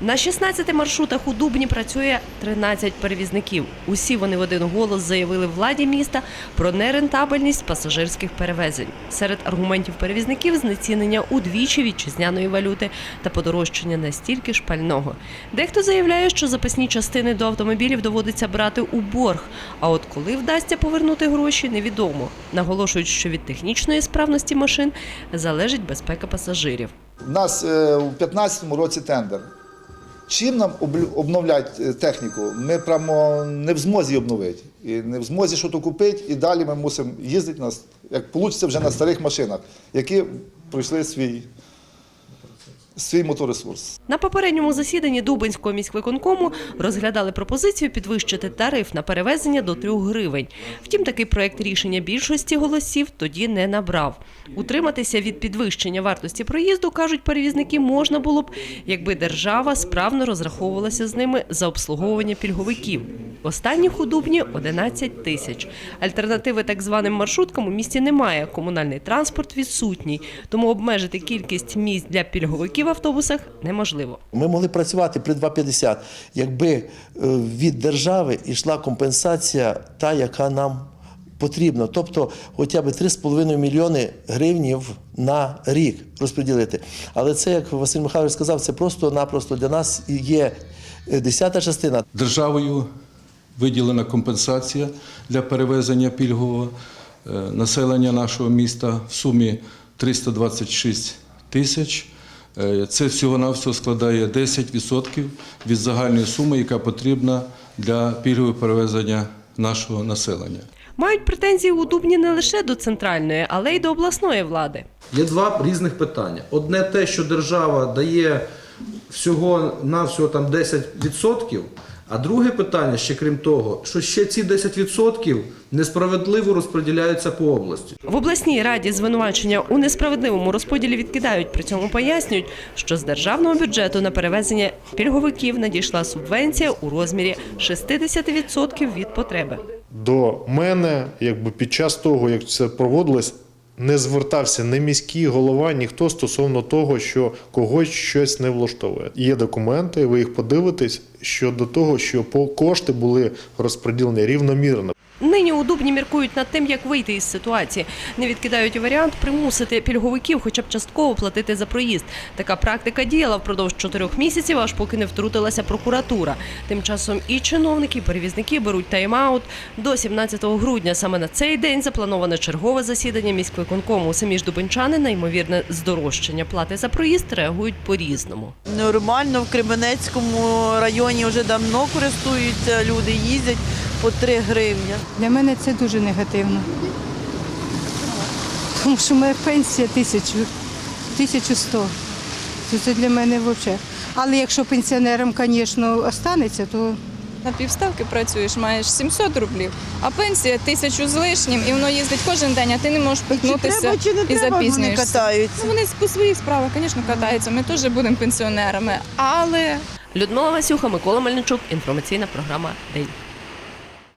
На 16 маршрутах у Дубні працює 13 перевізників. Усі вони в один голос заявили владі міста про нерентабельність пасажирських перевезень. Серед аргументів перевізників знецінення удвічі вітчизняної валюти та подорожчання настільки ж пального. Дехто заявляє, що запасні частини до автомобілів доводиться брати у борг. А от коли вдасться повернути гроші, невідомо. Наголошують, що від технічної справності машин залежить безпека пасажирів. У нас е, у 2015 році тендер. Чим нам обновляти е, техніку? Ми прямо не в змозі обновити. І не в змозі щось купити, і далі ми мусимо їздити, на, як вийде вже на старих машинах, які пройшли свій, свій моторесурс. На попередньому засіданні Дубинського міськвиконкому розглядали пропозицію підвищити тариф на перевезення до 3 гривень. Втім, такий проект рішення більшості голосів тоді не набрав. Утриматися від підвищення вартості проїзду, кажуть перевізники, можна було б, якби держава справно розраховувалася з ними за обслуговування пільговиків. Останніх у Дубні 11 тисяч. Альтернативи так званим маршруткам у місті немає. Комунальний транспорт відсутній, тому обмежити кількість місць для пільговиків в автобусах неможливо. Ми могли працювати при 2,50, якби е, від держави йшла компенсація, та, яка нам потрібна. Тобто хоча б 3,5 мільйони гривнів на рік розподілити. Але це, як Василь Михайлович сказав, це просто-напросто для нас є е, десята частина. Державою виділена компенсація для перевезення пільгового е, населення нашого міста в сумі 326 тисяч. Е, Це всього-навсього складає 10% від загальної суми, яка потрібна для пільгового перевезення нашого населення. Мають претензії у Дубні не лише до центральної, але й до обласної влади. Є два різних питання. Одне те, що держава дає всього на всього там 10%, а друге питання, ще крім того, що ще ці 10% несправедливо розподіляються по області. В обласній раді звинувачення у несправедливому розподілі відкидають. При цьому пояснюють, що з державного бюджету на перевезення пільговиків надійшла субвенція у розмірі 60% від потреби. До мене, якби під час того, як це проводилось, не звертався ні міський голова, ніхто стосовно того, що когось щось не влаштовує. Є документи, ви їх подивитесь щодо того, що по кошти були розподілені рівномірно. Нині у Дубні міркують над тим, як вийти із ситуації. Не відкидають варіант примусити пільговиків хоча б частково платити за проїзд. Така практика діяла впродовж чотирьох місяців, аж поки не втрутилася прокуратура. Тим часом і чиновники, і перевізники беруть тайм-аут до 17 грудня. Саме на цей день заплановане чергове засідання міськвиконкому. Самі ж дубинчани на ймовірне здорожчання плати за проїзд реагують по-різному. Нормально в Кременецькому районі вже давно користуються люди, їздять по 3 гривні. Для мене це дуже негативно. Тому що моя пенсія тисячу, 1100. То це для мене взагалі. Але якщо пенсіонерам, звісно, останеться, то На півставки працюєш, маєш 700 рублів, а пенсія тисячу з лишнім, і воно їздить кожен день, а ти не можеш Чи пихнутися треба, чи не і треба, вони катаються. Ну, Вони по своїх справах, звісно, катаються. Ми теж будемо пенсіонерами, але Людмила Васюха, Микола Мельничук. Інформаційна програма День.